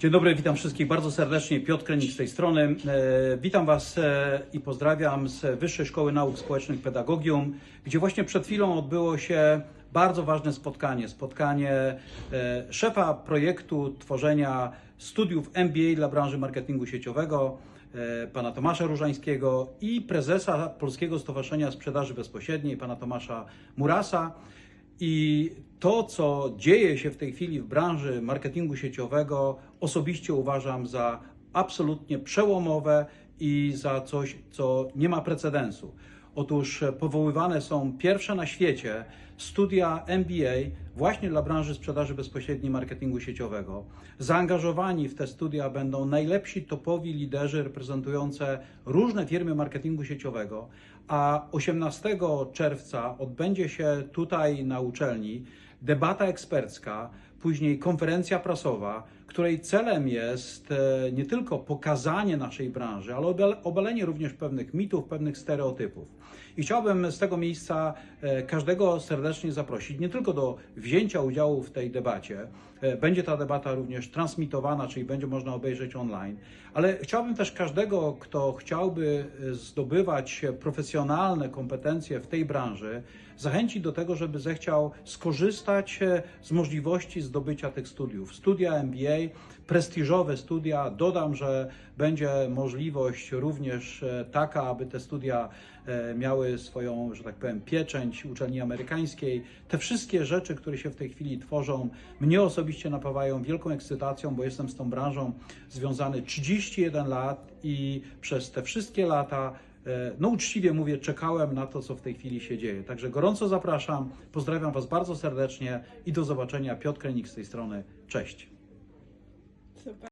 Dzień dobry, witam wszystkich bardzo serdecznie. Piotr Krenik z tej strony. E, Witam Was e, i pozdrawiam z Wyższej Szkoły Nauk Społecznych Pedagogium, gdzie właśnie przed chwilą odbyło się bardzo ważne spotkanie. Spotkanie e, szefa projektu tworzenia studiów MBA dla branży marketingu sieciowego, pana Tomasza Różańskiego i prezesa Polskiego Stowarzyszenia Sprzedaży Bezpośredniej, pana Tomasza Murasa. I to, co dzieje się w tej chwili w branży marketingu sieciowego, osobiście uważam za absolutnie przełomowe i za coś, co nie ma precedensu. Otóż powoływane są pierwsze na świecie studia MBA właśnie dla branży sprzedaży bezpośredniej marketingu sieciowego. Zaangażowani w te studia będą najlepsi topowi liderzy reprezentujące różne firmy marketingu sieciowego, a 18 czerwca odbędzie się tutaj na uczelni debata ekspercka, później konferencja prasowa, której celem jest e, nie tylko pokazanie naszej branży, ale obal- obalenie również pewnych mitów, pewnych stereotypów. I chciałbym z tego miejsca e, każdego serdecznie zaprosić, nie tylko do wzięcia udziału w tej debacie, e, będzie ta debata również transmitowana, czyli będzie można obejrzeć online, ale chciałbym też każdego, kto chciałby zdobywać profesjonalne kompetencje w tej branży, zachęcić do tego, żeby zechciał skorzystać z możliwości zdobycia tych studiów. Studia MBA, prestiżowe studia. Dodam, że będzie możliwość również e, taka, aby te studia e, miały swoją, że tak powiem, pieczęć uczelni amerykańskiej. Te wszystkie rzeczy, które się w tej chwili tworzą, mnie osobiście napawają wielką ekscytacją, bo jestem z tą branżą związany 31 lat i przez te wszystkie lata No uczciwie mówię, czekałem na to, co w tej chwili się dzieje. Także gorąco zapraszam, pozdrawiam Was bardzo serdecznie i do zobaczenia. Piotr Krenik z tej strony. Cześć. Super.